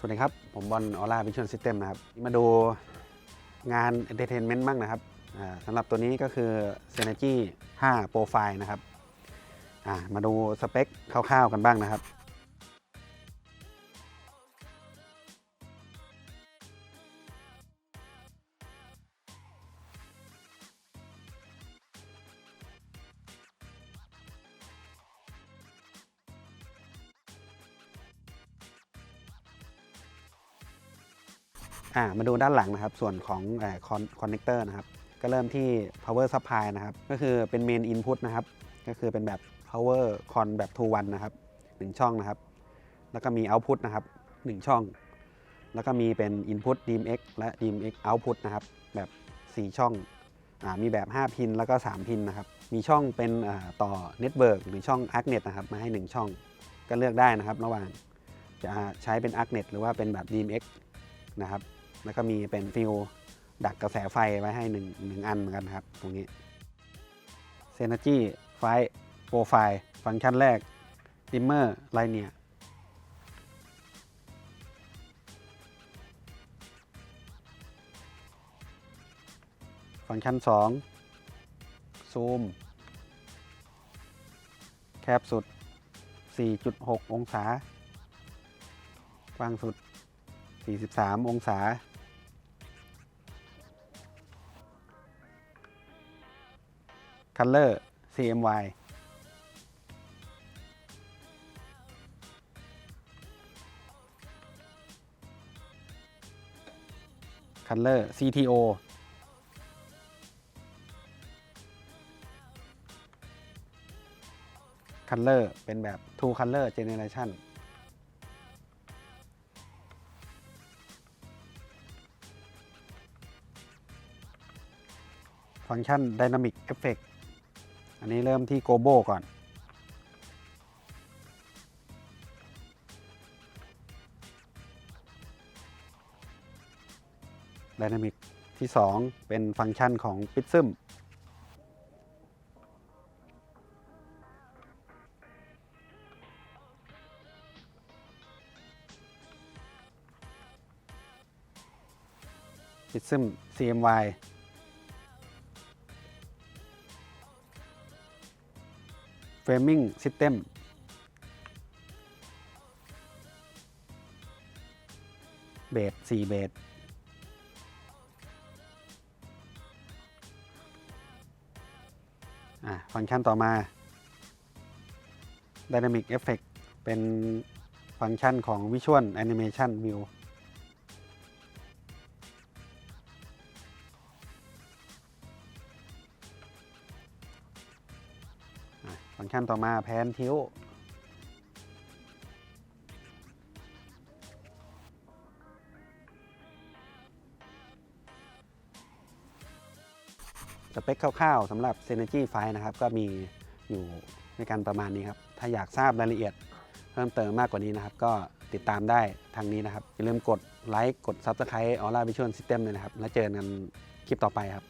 สวัสดีครับ ผมบอลออร่าวิชวลซิสเต็มนะครับ มาดูงานเอนเตอร์เทนเมนต์บ้างนะครับอ่าสำหรับตัวนี้ก็คือ Synergy 5 Profile นะครับอ่ามาดูสเปคคร่าวๆกันบ้างนะครับ อ่ามาดูด้านหลังนะครับ ส่วนของคอนเนคเตอร์นะครับ ก็เริ่มที่ power supply นะครับ ก็คือเป็น main input นะครับ ก็คือเป็นแบบ power con แบบ2 1นะครับ 1 ช่องนะครับ แล้วก็มี output นะครับ 1 ช่อง แล้วก็มีเป็น input DMX และ DMX output นะครับ แบบ 4 ช่องอามีแบบ 5 พิน แล้วก็ 3 พินนะครับ มีช่องเป็นอ่าต่อ network หรือช่อง arcnet นะครับ มาให้ 1 ช่อง ก็เลือกได้นะครับ ระหว่างจะใช้เป็น arcnet หรือว่าเป็นแบบ DMX นะครับ แล้วก็มีเป็นฟิลดักกระแสไฟไว้ให้หนึ่งหนึ่งอันเหมือนกันครับ ตรงนี้ Synergy ไฟโปรไฟล์ ฟังก์ชันแรก Dimmer Linear ฟังก์ชัน 2 ซูม แคบสุด 4.6 องศากว้างสุด 43 องศา Color CMY คัลเลอร์ CTO คัลเลอร์เป็นแบบ Two Color Generation ฟังก์ชัน Dynamic Effect อันนี้เริ่มที่ g o b o ก่อน Dynamic ที่ 2 เป็นฟังก์ชันของ Prism ปิซึม CMY Framing System เบส4เบสฟังก์ชันต่อมา Dynamic Effect เป็นฟังก์ชันของ Visual Animation View ฟังก์ชันต่อมาแพนทิวสเปคคร่าวๆสำหรับ Synergy ไฟนะครับ ก็มีอยู่ในการประมาณนี้ครับ ถ้าอยากทราบรายละเอียดเพิ่มเติมมากกว่านี้นะครับ ก็ติดตามได้ทางนี้นะครับ อย่าลืมกดไลค์กด Subscribe Aura Visual System เลยนะครับ แล้วเจอกันคลิปต่อไปครับ